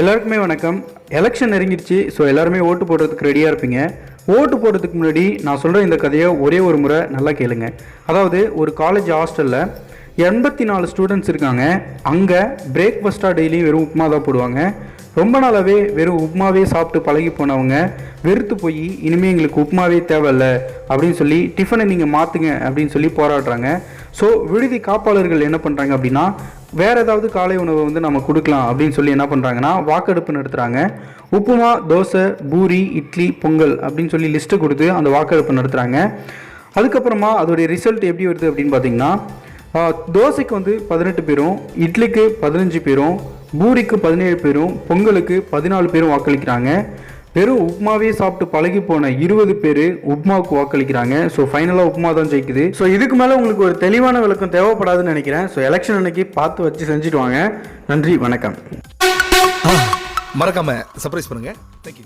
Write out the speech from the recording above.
எல்லாருக்குமே வணக்கம். Election நெருங்கிடுச்சு so எல்லாருமே ஓட்டு போடுறதுக்கு ரெடியாக இருப்பீங்க. ஓட்டு போடுறதுக்கு முன்னாடி நான் சொல்கிற இந்த கதையை ஒரே ஒரு முறை நல்லா கேளுங்க. அதாவது ஒரு காலேஜ் ஹாஸ்டலில் எண்பத்தி நாலு ஸ்டூடெண்ட்ஸ் இருக்காங்க. அங்கே பிரேக்ஃபாஸ்ட்டாக டெய்லியும் வெறும் உப்புமா தான் போடுவாங்க. ரொம்ப நாளாகவே வெறும் உப்புமாவே சாப்பிட்டு பழகி போனவங்க வெறுத்து போய் இனிமேல் எங்களுக்கு உப்புமாவே தேவையில்ல அப்படின்னு சொல்லி டிஃபனை நீங்கள் மாற்றுங்க அப்படின்னு சொல்லி போராடுறாங்க. ஸோ விடுதி காப்பாளர்கள் என்ன பண்ணுறாங்க அப்படின்னா வேறு ஏதாவது காலை உணவை வந்து நம்ம கொடுக்கலாம் அப்படின்னு சொல்லி என்ன பண்ணுறாங்கன்னா வாக்கெடுப்பு நடத்துகிறாங்க உப்புமா தோசை பூரி இட்லி பொங்கல் அப்படின்னு சொல்லி லிஸ்ட்டு கொடுத்து அந்த வாக்கெடுப்பு நடத்துகிறாங்க அதுக்கப்புறமா அதோடைய ரிசல்ட் எப்படி வருது அப்படின்னு பார்த்தீங்கன்னா தோசைக்கு வந்து பதினெட்டு பேரும் இட்லிக்கு பதினஞ்சு பேரும் பூரிக்கு பதினேழு பேரும் பொங்கலுக்கு பதினாலு பேரும் வாக்களிக்கிறாங்க. வெறும் உப்மாவே சாப்பிட்டு பழகி போன இருபது பேர் உப்மாவுக்கு வாக்களிக்கிறாங்க. ஸோ ஃபைனலாக உப்புமா தான் ஜெயிக்குது. ஸோ இதுக்கு மேலே உங்களுக்கு ஒரு தெளிவான விளக்கம் தேவைப்படாதுன்னு நினைக்கிறேன். ஸோ எலெக்ஷன் அன்னைக்கு பார்த்து வச்சு செஞ்சுட்டு வாங்க. நன்றி வணக்கம். மறக்காம சர்ப்ரைஸ் பண்ணுங்க. தேங்க்யூ